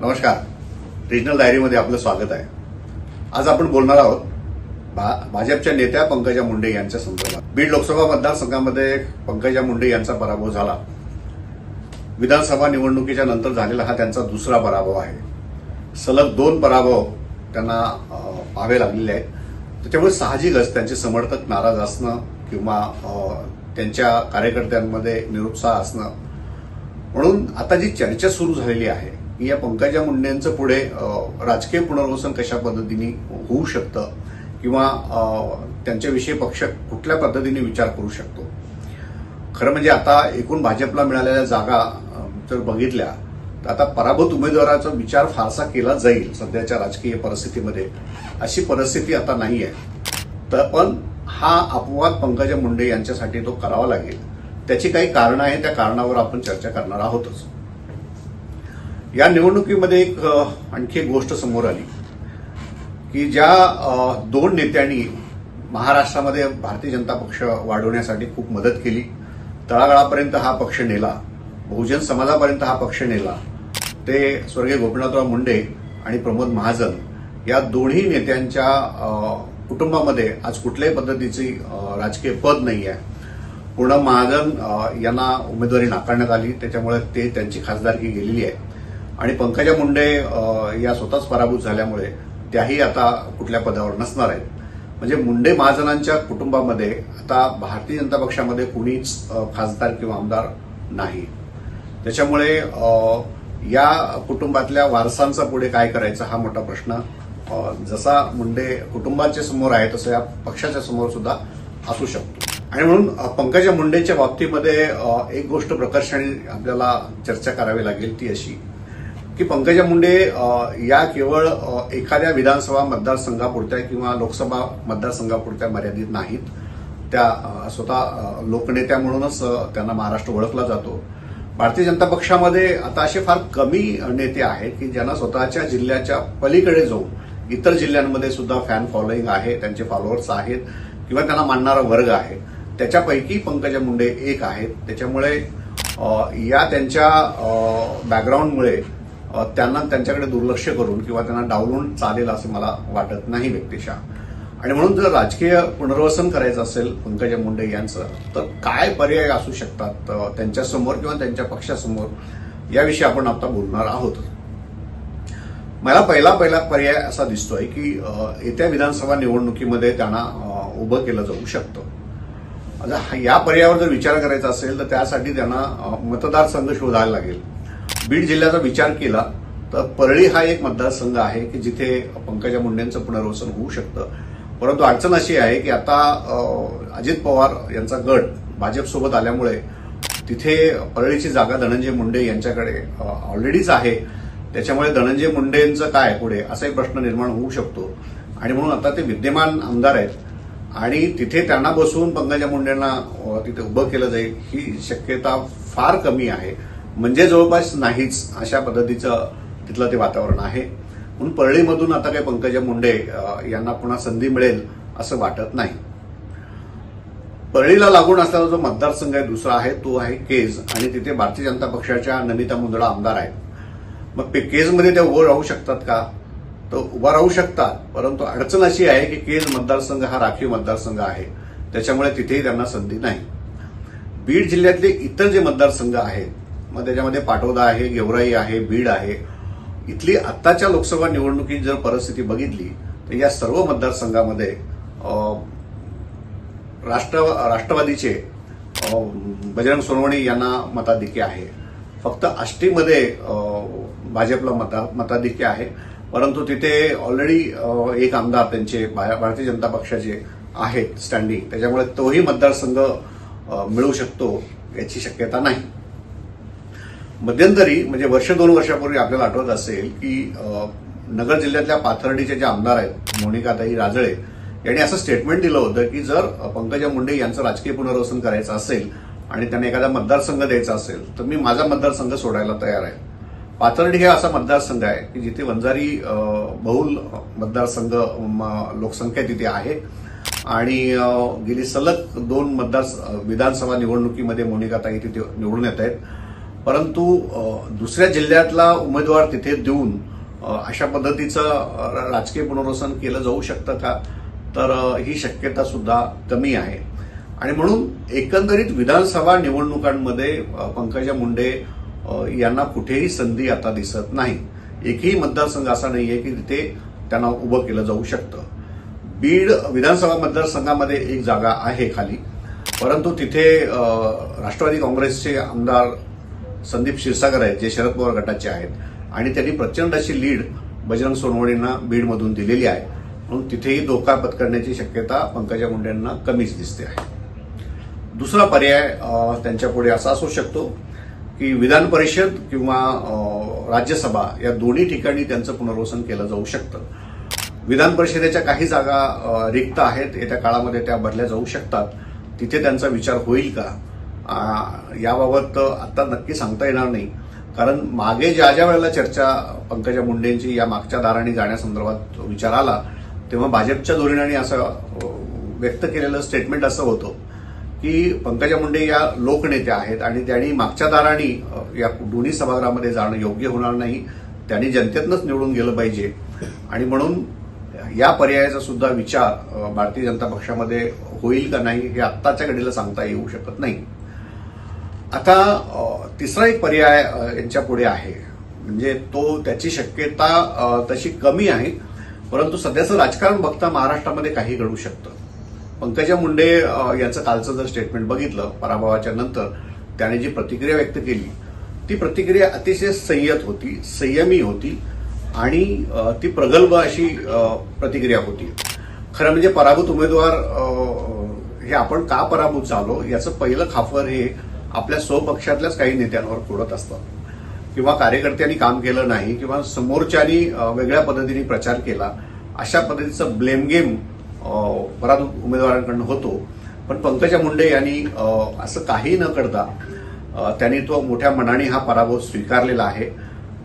नमस्कार. रिजनल डायरीमध्ये आपलं स्वागत आहे. आज आपण बोलणार आहोत भा- भाजपच्या नेत्या पंकजा मुंडे यांच्या संदर्भात. बीड लोकसभा मतदारसंघामध्ये पंकजा मुंडे यांचा पराभव झाला. विधानसभा निवडणुकीच्या नंतर झालेला हा त्यांचा दुसरा पराभव आहे. सलग दोन पराभव त्यांना पावे पाहावे लागलेले आहेत. त्याच्यामुळे साहजिकच त्यांचे समर्थक नाराज असणं किंवा त्यांच्या कार्यकर्त्यांमध्ये निरुत्साह असणं. म्हणून आता जी चर्चा सुरू झालेली आहे या पंकजा मुंडेंचं पुढे राजकीय पुनर्वसन कशा पद्धतीने होऊ शकतं किंवा त्यांच्याविषयी पक्ष कुठल्या पद्धतीने विचार करू शकतो? खरं म्हणजे आता एकूण भाजपला मिळालेल्या जागा जर बघितल्या तर आता पराभूत उमेदवाराचा विचार फारसा केला जाईल सध्याच्या राजकीय परिस्थितीमध्ये. अशी परिस्थिती आता नाही आहे. तर पण हा अपवाद पंकजा मुंडे यांच्यासाठी तो करावा लागेल. त्याची काही कारणं आहेत त्या कारणावर आपण चर्चा करणार आहोतच. या निवडणुकीमध्ये एक आणखी एक गोष्ट समोर आली. की ज्या दोन नेत्यांनी महाराष्ट्रामध्ये भारतीय जनता पक्ष वाढवण्यासाठी खूप मदत केली. तळागाळापर्यंत हा पक्ष नेला. बहुजन समाजापर्यंत हा पक्ष नेला. ते स्वर्गीय गोपीनाथराव मुंडे आणि प्रमोद महाजन या दोन्ही नेत्यांच्या कुटुंबामध्ये आज कुठल्याही पद्धतीची राजकीय पद नाही आहे. पूर्ण महाजन यांना उमेदवारी नाकारण्यात आली. त्याच्यामुळे ते त्यांची खासदारकी गेलेली आहे. आणि पंकजा मुंडे या स्वतःच पराभूत झाल्यामुळे त्याही आता कुठल्या पदावर नसणार आहेत. म्हणजे मुंडे महाजनांच्या कुटुंबामध्ये आता भारतीय जनता पक्षामध्ये कुणीच खासदार किंवा आमदार नाही. त्याच्यामुळे या कुटुंबातल्या वारसांचा पुढे काय करायचा हा मोठा प्रश्न जसा मुंडे कुटुंबाच्या समोर आहे तसं या पक्षाच्या समोर सुद्धा असू शकतो. आणि म्हणून पंकजा मुंडेच्या बाबतीमध्ये एक गोष्ट प्रकर्षाने आपल्याला चर्चा करावी लागेल ती अशी की पंकजा मुंडे या केवळ एखाद्या विधानसभा मतदारसंघापुरत्या किंवा लोकसभा मतदारसंघापुरत्या मर्यादित नाहीत. त्या स्वतः लोकनेत्या म्हणूनच त्यांना महाराष्ट्र ओळखला जातो. भारतीय जनता पक्षामध्ये आता असे फार कमी नेते आहेत की ज्यांना स्वतःच्या जिल्ह्याच्या पलीकडे जाऊन इतर जिल्ह्यांमध्ये सुद्धा फॅन फॉलोईंग आहे त्यांचे फॉलोअर्स आहेत किंवा त्यांना मानणारा वर्ग आहे. त्याच्यापैकी पंकजा मुंडे एक आहेत. त्याच्यामुळे या त्यांच्या बॅकग्राऊंडमुळे त्यांना त्यांच्याकडे दुर्लक्ष करून किंवा त्यांना डावलून चालेल असं मला वाटत नाही व्यक्तिशः आणि म्हणून जर राजकीय पुनर्वसन करायचं असेल पंकजा मुंडे यांचं तर काय पर्याय असू शकतात त्यांच्यासमोर किंवा त्यांच्या पक्षासमोर? याविषयी आपण आता बोलणार आहोत. मला पहिला पहिला पर्याय असा दिसतोय की येत्या विधानसभा निवडणुकीमध्ये त्यांना उभं केलं जाऊ शकतं. आता या पर्यायावर जर विचार करायचा असेल तर त्यासाठी त्यांना मतदारसंघ शोधायला लागेल. बीड जिल्ह्याचा विचार केला तर परळी हा एक मतदारसंघ आहे की जिथे पंकजा मुंडेंचं पुनर्वसन होऊ शकतं. परंतु अडचण अशी आहे की आता अजित पवार यांचा गट भाजपसोबत आल्यामुळे तिथे परळीची जागा धनंजय मुंडे यांच्याकडे ऑलरेडीच आहे. त्याच्यामुळे धनंजय मुंडेंचं काय पुढे असाही प्रश्न निर्माण होऊ शकतो. आणि म्हणून आता ते विद्यमान आमदार आहेत. आणि तिथे त्यांना बसवून पंकजा मुंडेंना तिथे उभं केलं जाईल ही शक्यता फार कमी आहे. म्हणजे जवळपास नाहीच अशा पद्धतीचं तिथलं ते वातावरण आहे. म्हणून परळीमधून आता काही पंकजा मुंडे यांना पुन्हा संधी मिळेल असं वाटत नाही. परळीला लागून असलेला जो मतदारसंघ आहे दुसरा आहे तो आहे केज. आणि तिथे भारतीय जनता पक्षाच्या नमिता मुंदडा आमदार आहेत. मग ते केजमध्ये त्या उभं राहू शकतात का? तर उभा राहू शकतात परंतु अडचण अशी आहे की केज मतदारसंघ हा राखीव मतदारसंघ आहे. त्याच्यामुळे तिथेही त्यांना संधी नाही. बीड जिल्ह्यातले इतर जे मतदारसंघ आहेत मग त्याच्यामध्ये पाटोदा आहे गेवराई आहे बीड आहे. इथली आत्ताच्या लोकसभा निवडणुकीत जर परिस्थिती बघितली तर या सर्व मतदारसंघामध्ये राष्ट्र राष्ट्रवादीचे बजरंग सोनवणे यांना मताधिक्य आहे. फक्त आष्टीमध्ये भाजपला मता मताधिक्य आहे. परंतु तिथे ऑलरेडी एक आमदार त्यांचे भारतीय जनता पक्षाचे आहेत स्टँडिंग त्याच्यामुळे तोही मतदारसंघ मिळू शकतो याची शक्यता नाही. मध्यंतरी म्हणजे वर्ष दोन वर्षापूर्वी आपल्याला आठवत असेल की नगर जिल्ह्यातल्या पाथर्डीचे जे आमदार आहेत मोनिकाताई राजळे यांनी असं स्टेटमेंट दिलं होतं की जर पंकजा मुंडे यांचं राजकीय पुनर्वसन करायचं असेल आणि त्यांना एखादा मतदारसंघ द्यायचा असेल तर मी माझा मतदारसंघ सोडायला तयार आहे. पाथर्डी हे असा मतदारसंघ आहे की जिथे वंजारी बहुल मतदारसंघ म, लोकसंख्या तिथे आहे. आणि गेली सलग दोन मतदार विधानसभा निवडणुकीमध्ये मोनिकाताई तिथे निवडून येत आहेत. परंतु दुसऱ्या जिल्ह्यातला उमेदवार तिथे देऊन अशा पद्धतीचं राजकीय पुनर्वसन केलं जाऊ शकतं का? तर ही शक्यता सुद्धा कमी आहे. आणि म्हणून एकंदरीत विधानसभा निवडणुकांमध्ये पंकजा मुंडे यांना कुठेही संधी आता दिसत नाही. एकही मतदारसंघ असा नाही आहे की तिथे त्यांना उभं केलं जाऊ शकतं. बीड विधानसभा मतदारसंघामध्ये एक जागा आहे खाली. परंतु तिथे राष्ट्रवादी काँग्रेसचे आमदार संदीप क्षीरसागर आहेत जे शरद पवार गटाचे आहेत. आणि त्यांनी प्रचंड अशी लीड बजरंग सोनवणेंना बीडमधून दिलेली आहे. म्हणून तिथेही धोका पत्करण्याची शक्यता पंकजा मुंडेंना कमीच दिसते आहे. दुसरा पर्याय त्यांच्यापुढे असा असू शकतो की विधान परिषद किंवा राज्यसभा या दोन्ही ठिकाणी त्यांचं पुनर्वसन केलं जाऊ शकतं. विधान परिषदेच्या काही जागा रिक्त आहेत. येत्या काळामध्ये त्या भरल्या जाऊ शकतात. तिथे त्यांचा विचार होईल का? याबाबत आता नक्की सांगता येणार नाही. कारण मागे ज्या ज्या वेळेला चर्चा पंकजा मुंडेंची या मागच्या दाराने जाण्यासंदर्भात विचार आला तेव्हा भाजपच्या धोरणाने असं व्यक्त केलेलं स्टेटमेंट असं होतं की पंकजा मुंडे या लोकनेत्या आहेत आणि त्यांनी मागच्या दाराने या दोन्ही सभागृहामध्ये जाणं योग्य होणार नाही. त्यांनी जनतेतनंच निवडून गेलं पाहिजे. आणि म्हणून या पर्यायाचा सुद्धा विचार भारतीय जनता पक्षामध्ये होईल का नाही हे आत्ताच्या घडीला सांगता येऊ शकत नाही. आता तिसरा एक पर्याय यांच्या पुढे आहे. म्हणजे तो त्याची शक्यता तशी कमी आहे परंतु सध्याचं राजकारण बघता महाराष्ट्रामध्ये काही घडू शकतं. पंकजा मुंडे यांचं कालचं जर स्टेटमेंट बघितलं पराभवाच्या नंतर त्याने जी प्रतिक्रिया व्यक्त केली ती प्रतिक्रिया अतिशय संयत होती संयमी होती आणि ती प्रगल्भ अशी प्रतिक्रिया होती. खरं म्हणजे पराभूत उमेदवार हे आपण का पराभूत झालो याचं पहिलं खाफर हे आपल्या स्वपक्षातल्याच काही नेत्यांवर फोडत असतात. किंवा कार्यकर्त्यांनी काम केलं नाही किंवा समोरच्यांनी वेगळ्या पद्धतीने प्रचार केला अशा पद्धतीचं ब्लेम गेम उमेदवारांकडून होतो. पण पंकजा मुंडे यांनी असं काही न करता त्यांनी तो मोठ्या मनाने हा पराभव स्वीकारलेला आहे.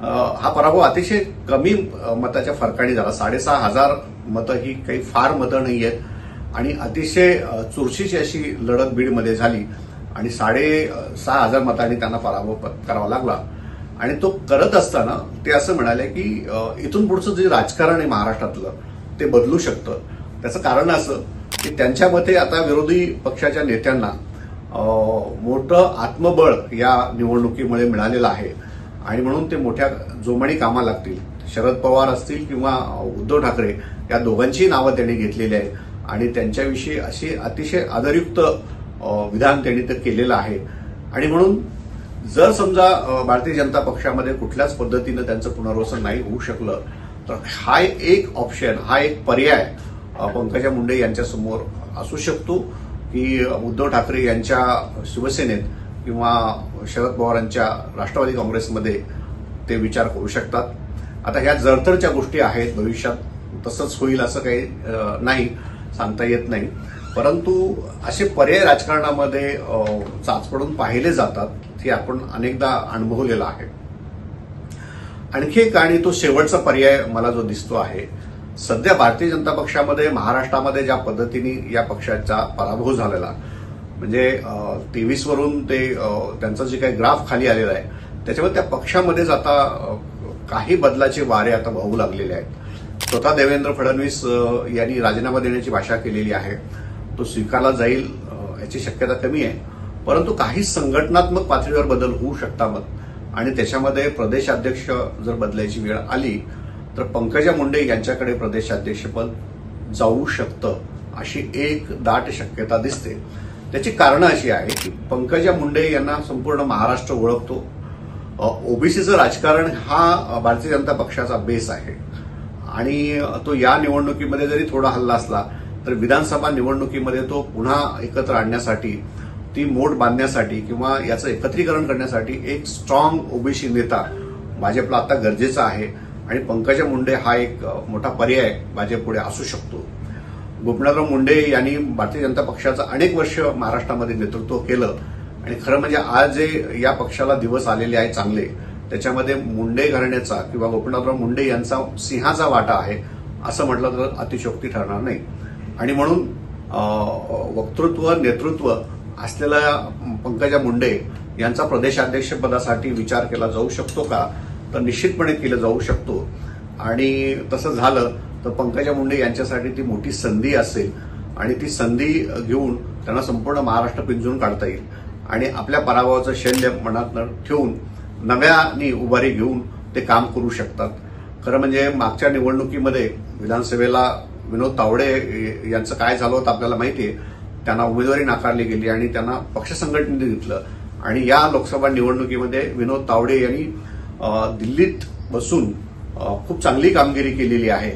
हा पराभव अतिशय कमी मताच्या फरकाने झाला. साडेसहा हजार मतं ही काही फार मतं नाही आहेत आणि अतिशय चुरशीची अशी लढत बीडमध्ये झाली. आणि साडे सहा हजार मतांनी त्यांना पराभव पत्करावा लागला. आणि तो करत असताना ते असं म्हणाले की इथून पुढचं जे राजकारण आहे महाराष्ट्रातलं ते बदलू शकतं. त्याचं कारण असं की त्यांच्या मते आता विरोधी पक्षाच्या नेत्यांना मोठं आत्मबळ या निवडणुकीमुळे मिळालेलं आहे. आणि म्हणून ते मोठ्या जोमाने कामा लागतील. शरद पवार असतील किंवा उद्धव ठाकरे या दोघांची नावं त्यांनी घेतलेली आहेत. आणि त्यांच्याविषयी अशी अतिशय आदरयुक्त विधान त्यांनी तर केलेलं आहे. आणि म्हणून जर समजा भारतीय जनता पक्षामध्ये कुठल्याच पद्धतीनं त्यांचं पुनर्वसन नाही होऊ शकलं तर हा एक ऑप्शन हा एक पर्याय पंकजा मुंडे यांच्यासमोर असू शकतो की उद्धव ठाकरे यांच्या शिवसेनेत किंवा शरद पवारांच्या राष्ट्रवादी काँग्रेसमध्ये ते विचार करू शकतात. आता ह्या जरतरच्या गोष्टी आहेत भविष्यात तसंच होईल असं काही नाही सांगता येत नाही. परंतु असे पर्याय राजकारणामध्ये चाचपडून पाहिले जातात हे आपण अनेकदा अनुभवलेलं आहे. आणखी एक आणि तो शेवटचा पर्याय मला जो दिसतो आहे सध्या भारतीय जनता पक्षामध्ये महाराष्ट्रामध्ये ज्या पद्धतीने या पक्षाचा पराभव झालेला म्हणजे तेवीसवरून ते त्यांचा त्यांचं जे काही ग्राफ खाली आलेला आहे त्याच्यामुळे त्या पक्षामध्येच आता काही बदलाचे वारे आता वाहू लागलेले आहेत. स्वतः देवेंद्र फडणवीस यांनी राजीनामा देण्याची भाषा केलेली आहे. तो स्वीकारला जाईल याची शक्यता कमी आहे. परंतु काही संघटनात्मक पातळीवर बदल होऊ शकतात. आणि त्याच्यामध्ये प्रदेशाध्यक्ष जर बदलायची वेळ आली तर पंकजा मुंडे यांच्याकडे प्रदेशाध्यक्षपद जाऊ शकतं अशी एक दाट शक्यता दिसते. त्याची कारणं अशी आहे की पंकजा मुंडे यांना संपूर्ण महाराष्ट्र ओळखतो. ओबीसीचं राजकारण हा भारतीय जनता पक्षाचा बेस आहे. आणि तो या निवडणुकीमध्ये जरी थोडा हल्ला असला तर विधानसभा निवडणुकीमध्ये तो पुन्हा एकत्र आणण्यासाठी ती मोड बांधण्यासाठी किंवा याचं एकत्रीकरण करण्यासाठी एक स्ट्रॉंग ओबीसी नेता भाजपला आता गरजेचा आहे. आणि पंकजा मुंडे हा एक मोठा पर्याय भाजपपुढे असू शकतो. गोपीनाथराव मुंडे यांनी भारतीय जनता पक्षाचं अनेक वर्ष महाराष्ट्रामध्ये नेतृत्व केलं. आणि खरं म्हणजे आज जे या पक्षाला दिवस आलेले आहेत चांगले त्याच्यामध्ये मुंडे घराण्याचा किंवा गोपीनाथराव मुंडे यांचा सिंहाचा वाटा आहे असं म्हटलं तर अतिशोक्ती ठरणार नाही. आणि म्हणून वक्तृत्व नेतृत्व असलेल्या पंकजा मुंडे यांचा प्रदेशाध्यक्षपदासाठी विचार केला जाऊ शकतो का? तर निश्चितपणे केलं जाऊ शकतो. आणि तसं झालं तर पंकजा मुंडे यांच्यासाठी ती मोठी संधी असेल आणि ती संधी घेऊन त्यांना संपूर्ण महाराष्ट्र पिंजून काढता येईल. आणि आपल्या पराभवाचं शैल्य मनात ठेवून नव्याने उभारी घेऊन ते काम करू शकतात. खरं म्हणजे मागच्या निवडणुकीमध्ये विधानसभेला विनोद तावडे यांचं काय झालं होतं आपल्याला माहिती आहे त्यांना उमेदवारी नाकारली गेली आणि त्यांना पक्ष संघटनेने घेतलं आणि या लोकसभा निवडणुकीमध्ये विनोद तावडे यांनी दिल्लीत बसून खूप चांगली कामगिरी केलेली आहे.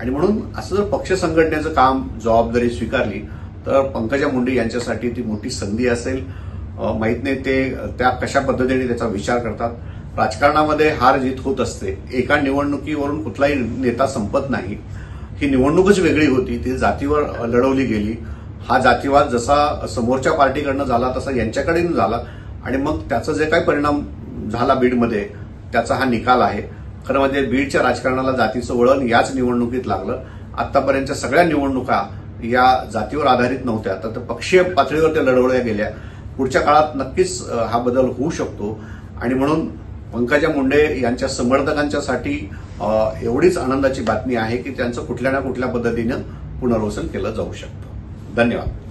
आणि म्हणून असं जर पक्ष संघटनेचं काम जबाबदारी स्वीकारली तर पंकजा मुंडे यांच्यासाठी ती मोठी संधी असेल. माहीत नाही ते त्या कशा पद्धतीने त्याचा विचार करतात. राजकारणामध्ये हार जीत होत असते. एका निवडणुकीवरून कुठलाही नेता संपत नाही. ही निवडणूकच वेगळी होती. ती जातीवर लढवली गेली. हा जातीवाद जसा समोरच्या पार्टीकडनं झाला तसा यांच्याकडेनं झाला. आणि मग त्याचा जे काही परिणाम झाला बीडमध्ये त्याचा हा निकाल आहे. खरं म्हणजे बीडच्या राजकारणाला जातीचं वळण याच निवडणुकीत लागलं. आतापर्यंतच्या सगळ्या निवडणुका या जातीवर आधारित नव्हत्या. तर पक्षीय पातळीवर त्या लढवल्या गेल्या. पुढच्या काळात नक्कीच हा बदल होऊ शकतो. आणि म्हणून पंकजा मुंडे यांच्या समर्थकांच्यासाठी एवढीच आनंदाची बातमी आहे की त्यांचं कुठल्या ना कुठल्या पद्धतीनं पुनर्वसन केलं जाऊ शकतं. धन्यवाद.